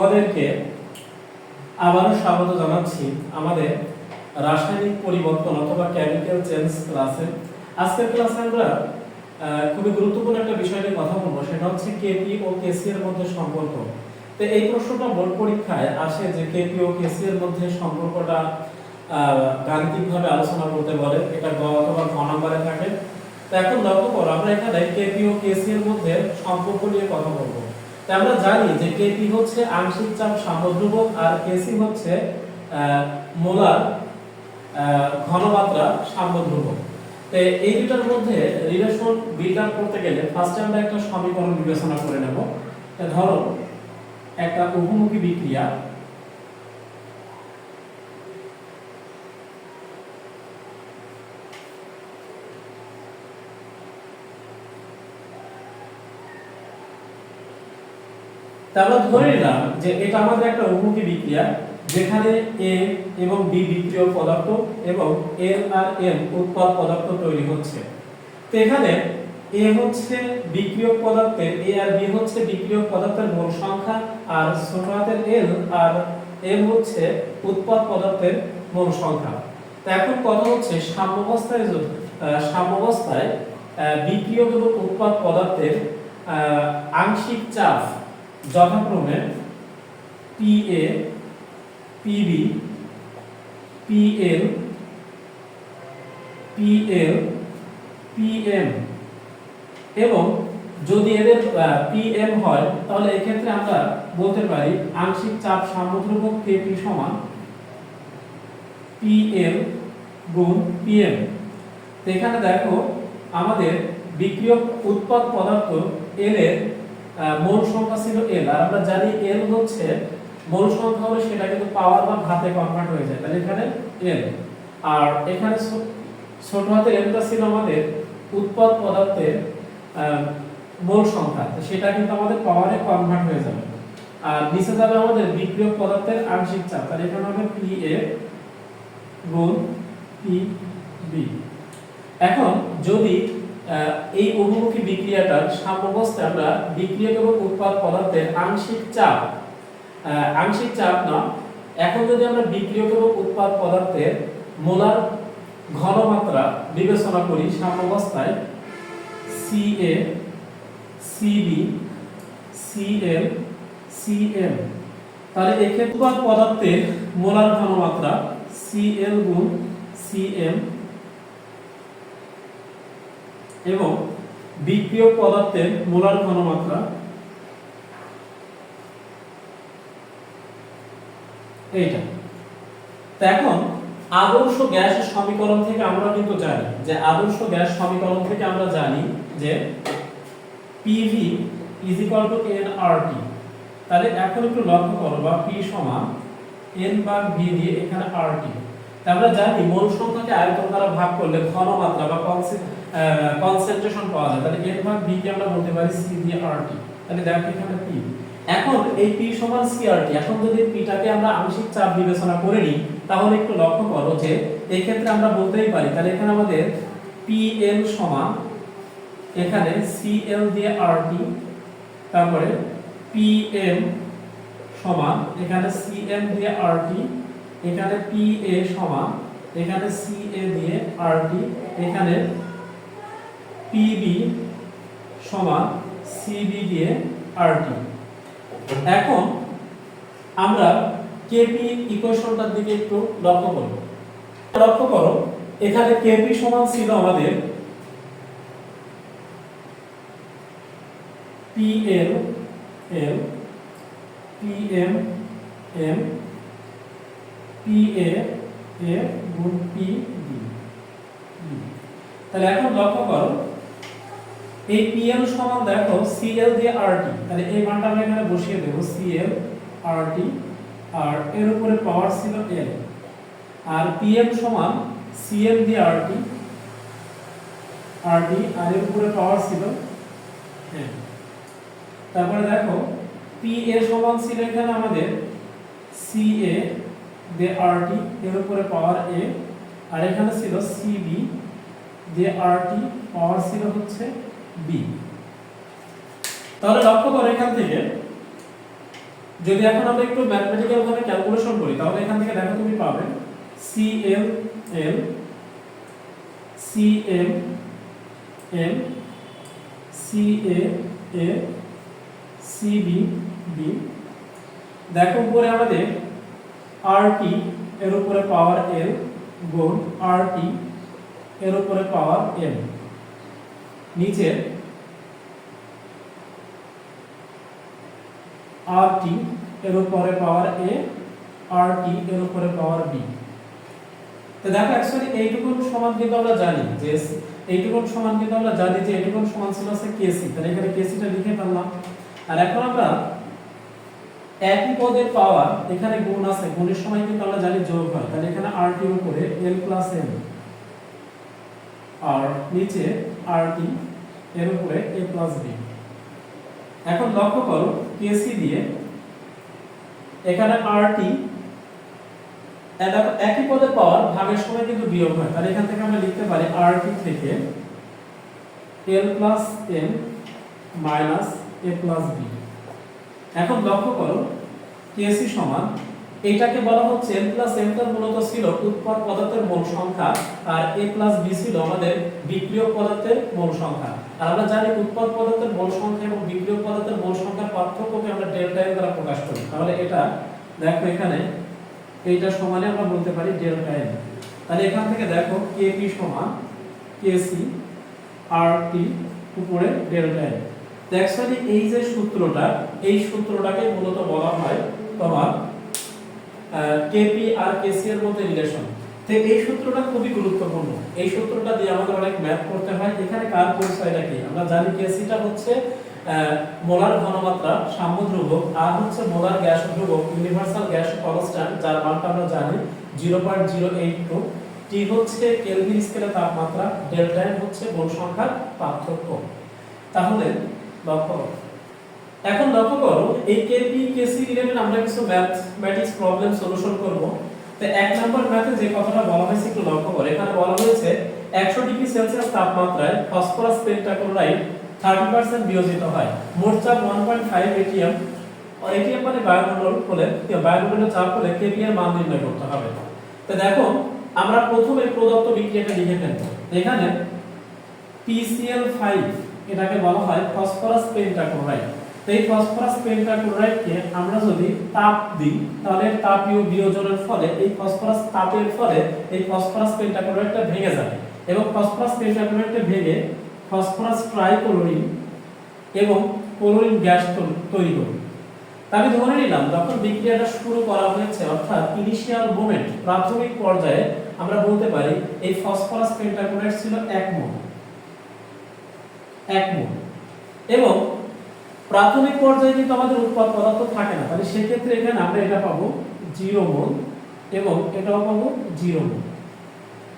তোমাদেরকে আবারও স্বাগত জানাচ্ছি আমাদের রাসায়নিক পরিবর্তন অথবা কেমিক্যাল চেঞ্জ ক্লাসে আজকের ক্লাসে আমরা খুবই গুরুত্বপূর্ণ একটা বিষয় নিয়ে কথা বলব, সেটা হচ্ছে কেপি ও কেসি এর মধ্যে সম্পর্ক। তো এই প্রশ্নটা বোর্ড পরীক্ষায় আসে যে কেপি ও কেসি এর মধ্যে সম্পর্কটা গাণিতিকভাবে আলোচনা করতে বলে এটা গ অথবা ঘ নম্বরে থাকে। তো এখন লক্ষ্য করো, আমরা এখানে কেপি ও কেসি এর মধ্যে সম্পর্ক নিয়ে কথা বলব। আমরা জানি যে কেপি হচ্ছে আংশিক চাপ সামুদ্রিক আর কেসি হচ্ছে মোলার ঘনমাত্রা সামুদ্রিক তো এই দুটার মধ্যে রিলেশন বিল্ড করতে গেলে ফার্স্ট আমরা একটা সমীকরণ বিবেচনা করে নেব। ধরো, একটা বহুমুখী বিক্রিয়া তা আমরা ধরে নিলাম যে এটা আমাদের একটা উন্মুখী বিক্রিয়া যেখানে এ এবং বি বিক্রিয় পদার্থ এবং এল আর এম উৎপাদ পদার্থ তৈরি হচ্ছে। তো এখানে এ হচ্ছে বিক্রিয়ক পদার্থের এ আর বি হচ্ছে বিক্রিয়ক পদার্থের মোল সংখ্যা আর ছোট এল আর এম হচ্ছে উৎপাদ পদার্থের মোল সংখ্যা। তো এখন কথা হচ্ছে সাম্যাবস্থায় সাম্যাবস্থায় আহ, বিক্রিয়ক এবং উৎপাদ পদার্থের আংশিক চাপ যথাক্রমে P A PB PL PL PM এবং যদি এদের পিএম হয়, তাহলে এক্ষেত্রে আমরা বলতে পারি আংশিক চাপ সামুদ্রিক কেপি সমান পিএল গুণ পিএম এখানে দেখো, আমাদের বিক্রিয়ক উৎপাদ পদার্থ এল এর মোল সংখ্যা ছিল এল আর আমরা জানি এল হচ্ছে, মোল সংখ্যা হলে সেটা কিন্তু পাওয়ার বা ঘাতে কনভার্ট হয়ে যায়, তাহলে এখানে এল আর এখানে ছোট হাতের এলটা ছিল আমাদের উৎপাদ পদার্থের মোল সংখ্যা সেটা কিন্তু আমাদের পাওয়ারে কনভার্ট হয়ে যাবে। আর নিচে যাবে আমাদের বিক্রিয়ক পদার্থের আংশিক চাপ, তাহলে এখানে হবে পি এ গুণ পি বি এখন যদি এই অভিমুখী বিক্রিয়াটার সাম্যাবস্থায় আমরা বিক্রিয়ক এবং উৎপাদ পদার্থের আংশিক চাপ আংশিক চাপ না, এখন যদি আমরা বিক্রিয়ক এবং উৎপাদ পদার্থের মোলার ঘনমাত্রা বিবেচনা করি সাম্যবস্থায় C A CB CL CM তাহলে এক্ষেত্রে উৎপাদ পদার্থের মোলার ঘনমাত্রা সিএল গুণ সিএম এবং বিক্রিয় পদার্থের মোলার ঘনমাত্রা এইটা। তো এখন আদর্শ গ্যাস সমীকরণ থেকে আমরা কিন্তু জানি যে আদর্শ গ্যাস সমীকরণ থেকে আমরা জানি যে PV is equal to nRT তাহলে এখন একটু লক্ষ্য করো বা P সমান n ভাগ V দিয়ে এখানে RT তা আমরা জানি মোল সংখ্যাকে আয়তন দ্বারা ভাগ করলে ঘনমাত্রা বা কনসেন্ট্রেশন পাওয়া যায়। তাহলে n ভাগ V কে আমরা বলতে পারি C দিয়ে RT তাহলে দেখো এখানে P এখন এই পি সমান CRT এখন যদি P টাকে আমরা আংশিক চাপ বিবেচনা করে নিই, তাহলে একটু লক্ষ্য করো যে এই ক্ষেত্রে আমরা বলতেই পারি, তাহলে এখানে আমাদের PL সমান এখানে CL দিয়ে আর টি তারপরে পি এম সমান এখানে CM দিয়ে আর টি এখানে পি এ সমান এখানে CA দিয়ে আর টি এখানে PB সমান CB দিয়ে RT এখন আমরা কেপি ইকুয়েশনটার দিকে একটু লক্ষ্য করব লক্ষ্য করো, এখানে কেপি সমান ছিল আমাদের PL L PM M PA A গুণ PB তাহলে এখন লক্ষ্য করো এই PL সমান দেখো CL দিয়ে RT তাহলে এই মানটা আমরা এখানে বসিয়ে দেব CL RT আর এর উপরে পাওয়ার ছিল L, আর PM সমান CL দিয়ে RT RT আর এর উপরে পাওয়ার ছিল L তারপরে দেখো পি এ সমান ছিল এখানে আমাদের সি এ দে আর টি এর উপরে পাওয়ার এ আর এখানে ছিল সি বি দে আর টি পাওয়ার ছিল হচ্ছে বি তাহলে লক্ষ্য করো এখান থেকে, যদি এখন আমরা একটু ম্যাথমেটিক্যাল ভাবে ক্যালকুলেশন করি, তাহলে এখান থেকে দেখো তুমি পাবে CL L CM M CA A CB B B দেখো উপরে আমাদের আরটি এর উপরে পাওয়ার এল গুণ আরটি এর উপরে পাওয়ার এম নিচে আরটি এর উপরে পাওয়ার এ আরটি এর উপরে পাওয়ার বি তো দেখো অ্যাকচুয়ালি এইটুকুন সমান কিন্তু আমরা জানি যে এইটুকুন সমান কিন্তু আমরা জানি যে এইটুকুন সমান ছিল আছে কেসি তাহলে এখানে কেসিটা লিখে ফেললাম। আর এখন আমরা একই পদের পাওয়ার এখানে গুণ আছে, গুণের সময় কিন্তু আমরা জানি যোগ হয়। তাহলে এখানে আর টি উপরে এল প্লাস এম আর নিচে আর টি এর উপরে এ প্লাস বি এখন লক্ষ্য করো কেসি দিয়ে এখানে আর টি একই পদে পাওয়ার ভাগের সময় কিন্তু বিয়োগ হয়। তাহলে এখান থেকে আমরা লিখতে পারি আর টি থেকে L plus M minus A plus B এখন লক্ষ্য করো কেসি সমান এটাকে বলা হচ্ছে এল প্লাস তার মূলত ছিল উৎপাদ পদার্থের মোল সংখ্যা, আর এ প্লাস বি ছিল আমাদের বিক্রিয়ক পদার্থের মোল সংখ্যা। আর আমরা জানি উৎপাদ পদার্থের মোল সংখ্যা এবং বিক্রিয়ক পদার্থের মোল সংখ্যার পার্থক্যকে আমরা ডেল্টা এন দ্বারা প্রকাশ করি। তাহলে এটা, দেখো এখানে, এইটা সমানে আমরা বলতে পারি ডেল্টা এন তাহলে এখান থেকে দেখো কেপি সমান আর টি উপরে ডেল্টা এন অ্যাকচুয়ালি এই যে সূত্রটা, এই সূত্রটাকে মূলত বলা হয় তোমার কেপি আর কেসি এর মধ্যে রিলেশন তো এই সূত্রটা খুবই গুরুত্বপূর্ণ। এই সূত্রটা দিয়ে আমাদের অনেক ম্যাথ করতে হয়। এখানে কার পরিচয়টা কি? আমরা জানি কেসিটা হচ্ছে মোলার ঘনমাত্রা সাম্য ধ্রুবক আর হচ্ছে মোলার গ্যাস ধ্রুবক ইউনিভার্সাল গ্যাস কনস্ট্যান্ট যার মানটা আমরা জানি zero point zero eight two T হচ্ছে কেলভিন স্কেলের তাপমাত্রা ডেল্টা হচ্ছে মোল সংখ্যার পার্থক্য। তাহলে লক্ষ্য। এখন লক্ষ্য করো, এই কেপি কেসি রিলেটেড আমরা কিছু ম্যাথমেটিক্স প্রবলেম সলিউশন করব। তো এক নম্বর ম্যাথে যে কথাটা বলা হয়েছে একটু লক্ষ্য করো। এখানে বলা হয়েছে 100 ডিগ্রি সেলসিয়াস তাপমাত্রায় ফসফরাস পেন্টাক্লোরাইড 30% বিয়োজিত হয়। মোট চাপ 1.5 এটিএম এটিএম মানে বায়ুমণ্ডল হলে, বায়ুমণ্ডলের চাপ হলে কেপি এর মান নির্ণয় করতে হবে। তো দেখো, আমরা প্রথমে প্রদত্ত বিক্রিয়াটা লিখে ফেলব। এখানে PCl5 এটাকে বলা হয় ফসফরাস পেন্টাক্লোরাইড এই ফসফরাস পেন্টাক্লোরাইডকে আমরা যদি তাপ দিই, তাহলে তাপীয় বিয়োজনের ফলে এই ফসফরাস তাপের ফলে এই ফসফরাস পেন্টাক্লোরাইডটা ভেঙে যাবে। এবং ফসফরাস পেন্টাক্লোরাইডটা ভেঙে ফসফরাস ট্রাইক্লোরিন এবং ক্লোরিন গ্যাস তৈরি করবে। আমি ধরে নিলাম, যখন বিক্রিয়াটা শুরু করা হয়েছে, অর্থাৎ ইনিশিয়াল মোমেন্ট প্রাথমিক পর্যায়ে আমরা বলতে পারি এই ফসফরাস পেন্টাক্লোরাইড ছিল এক মোল। এক মোল। এবং প্রাথমিক পর্যায়ে কিন্তু আমাদের উৎপাদ পদার্থ থাকে না। তাহলে সেক্ষেত্রে এখানে আমরা এটা পাবো জিরো মোল এবং এটাও পাবো জিরো মোল।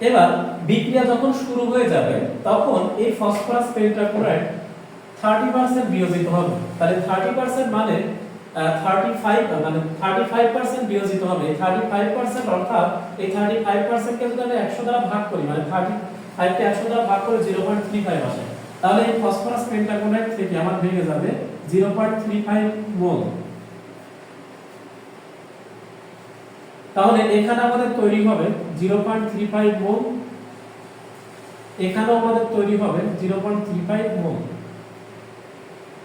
এবার বিক্রিয়া যখন শুরু হয়ে যাবে, তখন এই ফসফরাস পেন্টাক্লোরাইড থার্টি পার্সেন্ট বিয়োজিত হবে। তাহলে থার্টি পার্সেন্ট মানে থার্টি ফাইভ মানে থার্টি ফাইভ পার্সেন্ট বিয়োজিত হবে। থার্টি ফাইভ পার্সেন্ট অর্থাৎ এই থার্টি ফাইভ পার্সেন্টকে যদি আমরা একশো দ্বারা ভাগ করি মানে থার্টি ফাইভকে একশো দ্বারা ভাগ করে জিরো পয়েন্ট থ্রি ফাইভ আসে, তাহলে এই ফসফরাস পেন্টাক্লোরাইড থেকে আমার ভেঙে যাবে zero point three five mole. তাহলে এখানে আমাদের তৈরি হবে zero point three five mole. এখানেও আমাদের তৈরি হবে zero point three five mole.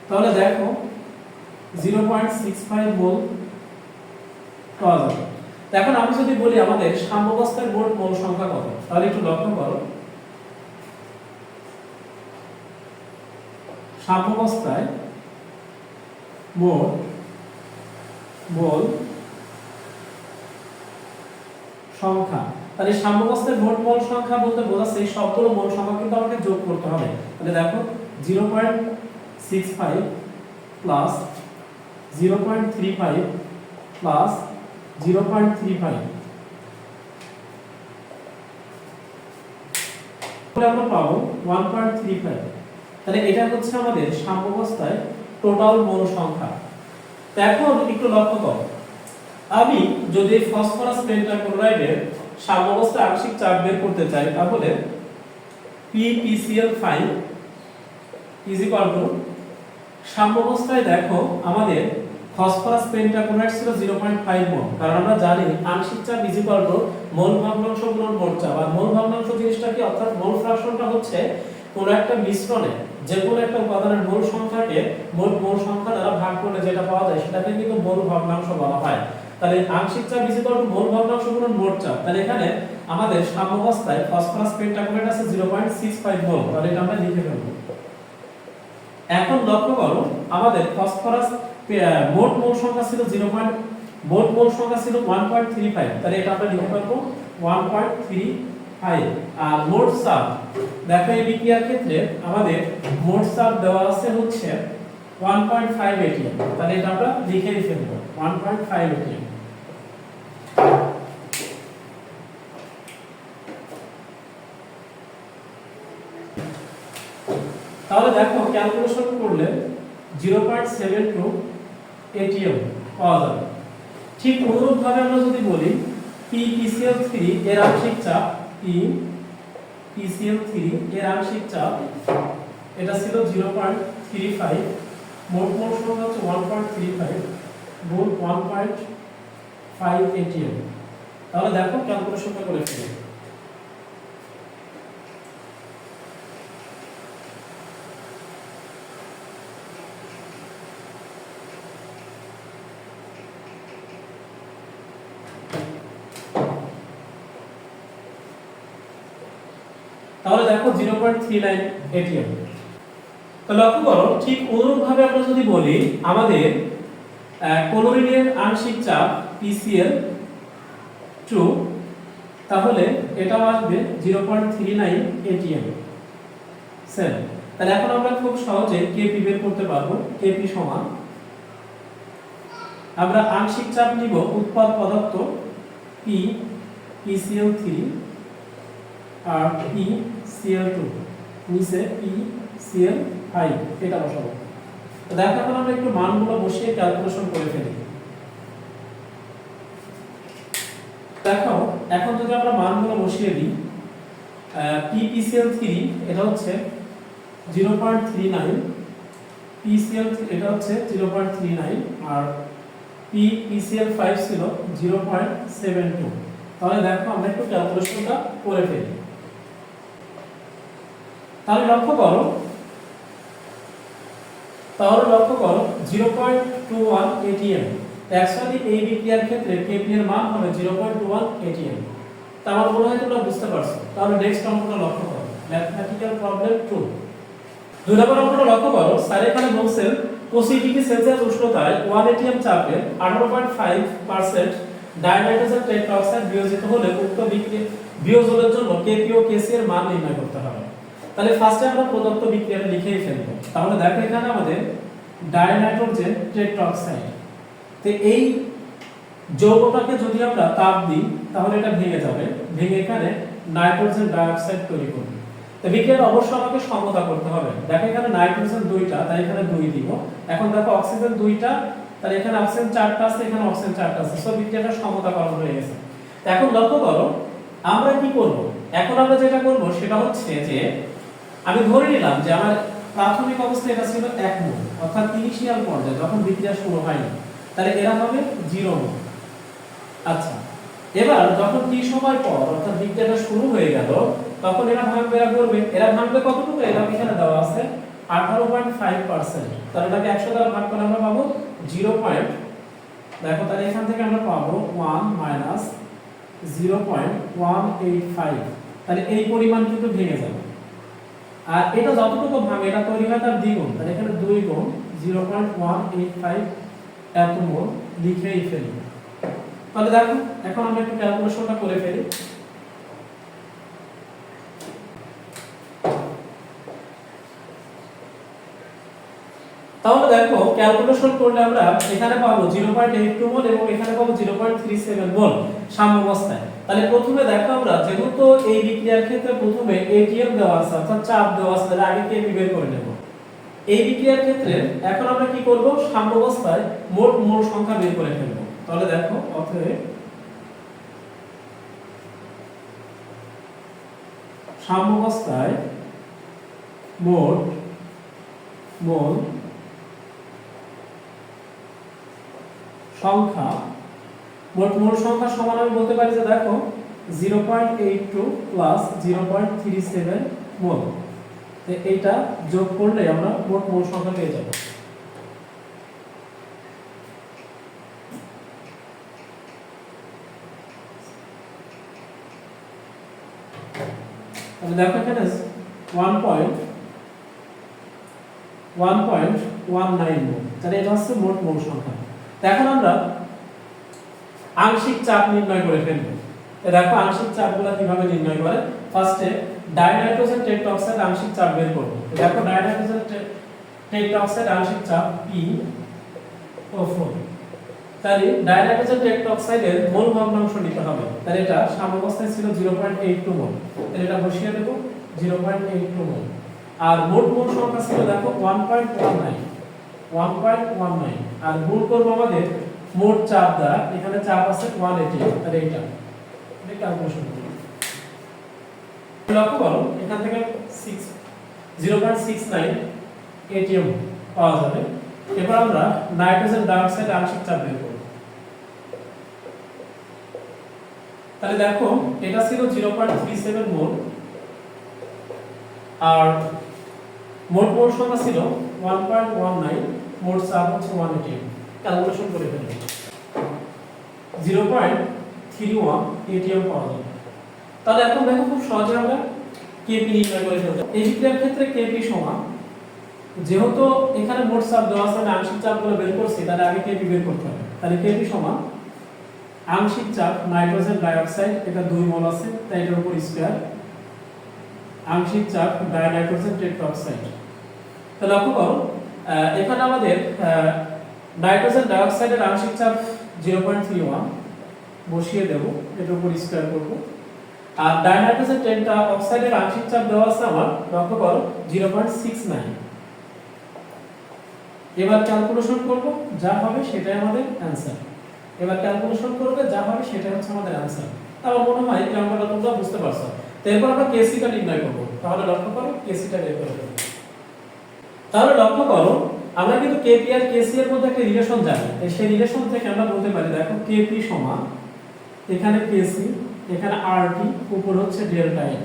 তাহলে দেখো, zero point six five mole পাওয়া যাবে। এখন আমি যদি বলি আমাদের সাম্যাবস্থায় মোট মোল সংখ্যা কত, তাহলে একটু লক্ষ্য করো। সাম্যাবস্থায় মোট মোল সংখ্যা। তাহলে সাম্যাবস্থায় মোট মোল সংখ্যা বলতে বোঝাচ্ছে এই সবগুলো মোল সংখ্যা কিন্তু আমাকে যোগ করতে হবে। তাহলে দেখো, zero point six five plus zero point three five plus zero point three five. আমরা পাবো ওয়ান পয়েন্ট থ্রি ফাইভ। তাহলে এটা হচ্ছে আমাদের সাম্যাবস্থায় টোটাল মোল সংখ্যা। এখন একটু লক্ষ্য করো। আমি যদি ফসফরাস পেন্টাক্লোরাইডের সাম্যাবস্থায় আংশিক চাপ বের করতে চাই, তাহলে PPCl5 ইজ ইকুয়াল টু সাম্যাবস্থায় দেখো আমাদের ফসফরাস পেন্টাক্লোরাইড ছিল 0.5 মোল। কারণ আমরা জানি আংশিক চাপ ইজ ইকুয়াল টু মোল ভগ্নাংশ গুণন মোল চাপ। আর মোল ভগ্নাংশ জিনিসটা কি? অর্থাৎ মোল ফ্র্যাকশনটা হচ্ছে কোন একটা মিশ্রণে যে কোনো একটা উপাদানের মোল সংখ্যাকে মোল মোল সংখ্যা দ্বারা ভাগ করলে যেটা পাওয়া যায়, সেটাকে কিন্তু মোল ভগ্নাংশ বলা হয়। তাহলে আংশিক চাপ ইজ ইকুয়াল টু মোল ভগ্নাংশ গুণন মোট চাপ। তাহলে এখানে আমাদের সাম্যাবস্থায় ফসফরাস পেন্টাক্লোরাইড আছে 0.65 মোল তাহলে এটা আমরা লিখে ফেলব। এখন লক্ষ্য করো, আমাদের ফসফরাস মোট মোল সংখ্যা ছিল 0. মোট মোল সংখ্যা ছিল 1.35 তাহলে এটা আমরা লিখে পারব 1.35 আর মোট চাপ দেখো এই বিক্রিয়ার ক্ষেত্রে আমাদের মোট চাপ দেওয়া আছে হচ্ছে 1.5 এটিএম তাহলে এটা আমরা লিখেই ফেলব 1.5 এটিএম তাহলে দেখো ক্যালকুলেশন করলে 0.72 এটিএম পাওয়া যাবে। ঠিক অনুরূপভাবে আমরা যদি বলি পি পিসিএল থ্রি এর আংশিক চাপ পি পিসিএল থ্রি এর আংশিক চাপ। এটা ছিল 0.35 মোট মোট সংখ্যা হচ্ছে 1.35 গুণ 1.5 এটিএম তাহলে দেখো ক্যালকুলেশনটা করে ফেলি। তাহলে দেখো 0.39 এটিএম তো লক্ষ্য করো, ঠিক অনুরূপভাবে আমরা যদি বলি, আমাদের ক্লোরিনের আংশিক চাপ পিসিএল 2 তাহলে এটাও আসবে 0.39 এটিএম সেম তাহলে এখন আমরা খুব সহজে কেপি বের করতে পারব কেপি সমান। আমরা আংশিক চাপ নিব উৎপাদ পদার্থ পি পিসিএল থ্রি আর পি সিএল টু, নিচে পি, সিএল ফাইভ এটা বসাবো। তো দেখো এখন আমরা একটু মানগুলো বসিয়ে ক্যালকুলেশন করে ফেলি। দেখো, এখন যদি আমরা মানগুলো বসিয়ে দিই পি পিসিএল থ্রি, এটা হচ্ছে zero point three nine PCL এটা হচ্ছে জিরো পয়েন্ট থ্রি নাইন, আর পি পিসিএল ফাইভ ছিল জিরো পয়েন্ট সেভেন টু। তাহলে দেখো আমরা একটু ক্যালকুলেশনটা করে ফেলি। তাহলে লক্ষ্য করো। তাহলে লক্ষ্য করো 0.21 এটিএম অ্যাকচুয়ালি এই বিক্রিয়ার ক্ষেত্রে কেপি এর মান হবে 0.21 এটিএম তা আমার মনে হয় তোমরা বুঝতে পারছ। তাহলে নেক্সট অঙ্কটা লক্ষ্য করো। ম্যাথমেটিক্যাল প্রবলেম 2 দুই নম্বর অঙ্কটা লক্ষ্য করো স্যার এখানে বলছেন 25 ডিগ্রি সেলসিয়াস উষ্ণতায় 1 এটিএম চাপে 18.5% ডাইনাইট্রোজেন টেট্রাঅক্সাইড বিয়োজিত হলে উক্ত বিক্রিয়া বিয়োজনের জন্য কেপি ও কেসি এর মান নির্ণয় করতে হবে। তাহলে ফার্স্টে আমরা প্রদত্ত বিক্রিয়াটা লিখেই ফেলব। তাহলে দেখো এখানে আমাদের ডাইনাইট্রোজেন টেট্রাঅক্সাইড তো এই যৌগটাকে যদি আমরা তাপ দিই, তাহলে এটা ভেঙে যাবে। ভেঙে এখানে নাইট্রোজেন ডাইঅক্সাইড তৈরি করবে। তো বিক্রিয়াটা অবশ্যই আমাকে সমতা করতে হবে। দেখো এখানে নাইট্রোজেন দুইটা, তাই এখানে দুই দিব। এখন দেখো অক্সিজেন দুইটা, তাহলে এখানে অক্সিজেন চারটা আছে, এখানে অক্সিজেন চারটা আছে। সো বিক্রিয়াটা সমতাকরণ হয়ে গেছে। এখন লক্ষ্য করো, আমরা কি করব? এখন আমরা যেটা করব, সেটা হচ্ছে যে আমি ধরে নিলাম যে আমার প্রাথমিক অবস্থা এটা ছিল এক মোল, অর্থাৎ ইনিশিয়াল পর্যায়ে, যখন বিক্রিয়া শুরু হয়নি, তাহলে এরা হবে জিরো মোল। আচ্ছা এবার যখন কি সময় পর, অর্থাৎ বিক্রিয়াটা শুরু হয়ে গেল, তখন এরা ভাঙবে এরা করবে। এরা ভাঙবে কতটুকু? এরা এখানে দেওয়া আছে, আঠারো পয়েন্ট ফাইভ পার্সেন্ট তাহলে এটাকে একশো দ্বারা ভাগ করে আমরা পাবো জিরো পয়েন্ট দেখো তাহলে এখান থেকে আমরা পাবো one minus zero point one eight five তাহলে এই পরিমাণ কিন্তু ভেঙে যাবে। আর এটা যতটুকু ভাঙে, এটা তৈরি হয় তার দ্বিগুণ তাহলে এখানে দুই গুণ, zero point one eight five এত মোল লিখেই ফেলি। তাহলে দেখো, এখন আমরা একটু ক্যালকুলেশনটা করে ফেলি। তাহলে দেখো, ক্যালকুলেশন করলে আমরা এখানে পাবো 0.82 মোল এবং এখানে পাবো 0.37 মোল। সাম্যাবস্থায়। তাহলে প্রথমে দেখো আমরা, যেহেতু এই বিক্রিয়ার ক্ষেত্রে প্রথমে এটিএম দেওয়া আছে, অর্থাৎ চাপ দেওয়া আছে আগে কেপি বের করে নেব। এই বিক্রিয়ার ক্ষেত্রে এখন আমরা কি করব? সাম্যাবস্থায় মোট মোল সংখ্যা বের করে ফেলব। তাহলে দেখো, অতএব সাম্যাবস্থায় মোট মোল সংখ্যা মোট মোল সংখ্যা সমান আমি বলতে পারি যে দেখো zero point eight two plus zero point three এইটা যোগ করলে আমরা মোট মোল সংখ্যা পেয়ে যাব। তাহলে দেখো এখানে one point one point one nine mole. তাহলে এটা হচ্ছে মোট মোল সংখ্যা। এখন আমরা আংশিক চাপ নির্ণয় করে ফেলব। দেখো, আংশিক চাপগুলো কীভাবে নির্ণয় করে? ফার্স্টে ডাইনাইট্রোজেন টেট্রাঅক্সাইড আংশিক চাপ বের করব। দেখো, ডাইনাইট্রোজেন টেট্রাঅক্সাইড আংশিক চাপ P ও 4 তাহলে ডাইনাইট্রোজেন টেট্রাঅক্সাইডের মোল ভগ্নাংশ নিতে হবে। তাহলে এটা সাম্যাবস্থায় ছিল 0.82 মোল। তাহলে এটা বসিয়ে দেব 0.82 মোল। আর মোট মোল সংখ্যা ছিল দেখো 1.19 1.19 আর গুণ করব আমাদের মোট চাপ দ্বারা এখানে চাপ আছে 180 তাহলে এটা এটা ক্যালকুলেশন করি। লক্ষ্য করো, এখান থেকে 6 0.69 এটিএম পাওয়া যাবে। এবার আমরা নাইট্রোজেন ডাইঅক্সাইড আংশিক চাপ বের করব। তাহলে দেখো, এটা ছিল 0.37 মোল, আর মোট মোল সংখ্যা ছিল 1.19 মোট চাপ হচ্ছে 180 ক্যালকুলেশন করে ফেলি। 0.31 এটিএম পাওয়া যাবে তাহলে এখন দেখো খুব সহজে আমরা কেপি নির্ণয় করে ফেলতে এই বিক্রিয়ার ক্ষেত্রে কেপি সমান, যেহেতু এখানে মোট চাপ দেওয়া আছে, আমি আংশিক চাপগুলো বের করছি, তাহলে আগে কেপি বের করতে হবে। তাহলে কেপি সমান, আংশিক চাপ নাইট্রোজেন ডাইঅক্সাইড, এটা দুই মোল আছে, তাই এটার উপর স্কয়ার। আংশিক চাপ ডাইনাইট্রোজেন টেট্রাঅক্সাইড। তো লক্ষ্য করো এখানে আমাদের নাইট্রোজেন ডাইঅক্সাইডের আংশিক চাপ 0.31 বসিয়ে দেব, এটার উপর স্কয়ার করব। আর ডাইনাইট্রোজেন টেন্টা অক্সাইডের আংশিক চাপ দেওয়া আছে আমার, লক্ষ্য করো 0.69 এবার ক্যালকুলেশন করব, যা হবে সেটাই আমাদের অ্যানসার এবার ক্যালকুলেশন করবে যা হবে সেটাই হচ্ছে আমাদের অ্যানসার আমার মনে হয় এই অঙ্কটা তোমরা বুঝতে পারছ। তো এরপর আমরা কেসিটা নির্ণয় করব। তাহলে লক্ষ্য করো কেসিটা বের করে ফেলব তাহলে লক্ষ্য করো আমরা কিন্তু কেপি আর কেসি এর মধ্যে একটা রিলেশন জানি। সেই রিলেশন থেকে আমরা বলতে পারি, দেখো কেপি সমান এখানে কেসি এখানে আরটি উপর হচ্ছে ডেল্টা এন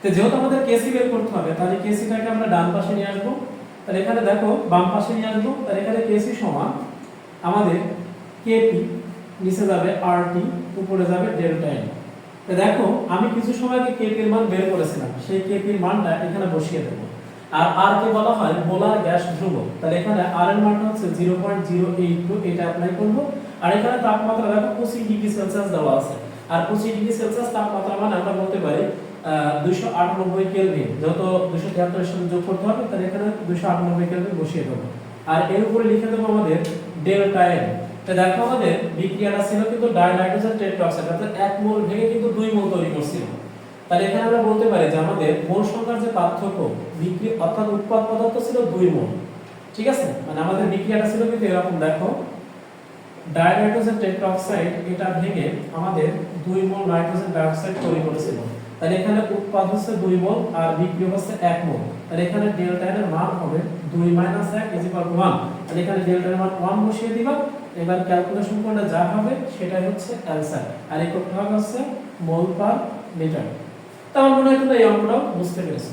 তো যেহেতু আমাদের কেসি বের করতে হবে, তাহলে কেসিটাকে আমরা ডান পাশে নিয়ে আসব। তাহলে এখানে দেখো, বাম পাশে নিয়ে আসব। তাহলে এখানে কেসি সমান আমাদের কেপি নিচে যাবে আরটি উপরে যাবে ডেল্টা এন তো দেখো, আমি কিছু সময় আগে কেপির মান বের করেছিলাম, সেই কেপির মানটা এখানে বসিয়ে দেবো। আর আর কে বলা হয়? মোলার গ্যাস ধ্রুবক তাহলে এখানে আর এর মানটা হচ্ছে 0.082 এটা অ্যাপ্লাই করব। আর এখানে তাপমাত্রা, দেখো 25 ডিগ্রি সেলসিয়াস দেওয়া আছে। আর 25 ডিগ্রি সেলসিয়াস তাপমাত্রা মানে আমরা বলতে পারি 298 কেলভিন। যত 273 এর সাথে যোগ করতে হবে, তাহলে এখানে 298 কেলভিন বসিয়ে দেবো। আর এর উপরে লিখে দেবো আমাদের ডেল্টা এন তো দেখো আমাদের বিক্রিয়াটা ছিল কিন্তু ডাইনাইট্রোজেন টেট্রাঅক্সাইড, অর্থাৎ এক মোল ভেঙে কিন্তু দুই মোল তৈরি করছিল। তাহলে এখানে আমরা বলতে পারি যে আমাদের মোল সংখ্যার যে পার্থক্য, বিক্রি অর্থাৎ উৎপাদ পদার্থ ছিল দুই মোল। ঠিক আছে? মানে আমাদের বিক্রিয়াটা ছিল কিন্তু এরকম, দেখো, ডাইনাইট্রোজেন টেট্রাঅক্সাইড, এটা ভেঙে আমাদের দুই মোল নাইট্রোজেন ডাইঅক্সাইড তৈরি করেছিল। তাহলে এখানে উৎপাদ হচ্ছে দুই মোল আর বিক্রি হচ্ছে এক মোল। তাহলে এখানে ডেল্টা এর মান হবে দুই মাইনাস এক ইজ ইকুয়াল ওয়ান তাহলে এখানে ডেল্টা এর মান ওয়ান বসিয়ে দিবা। এবার ক্যালকুলেশন করলে যা হবে সেটাই হচ্ছে অ্যান্সার আর হবে হচ্ছে মোল পার লিটার তো আমার মনে হয় তোমরা এই অঙ্কটাও বুঝতে পেরেছ।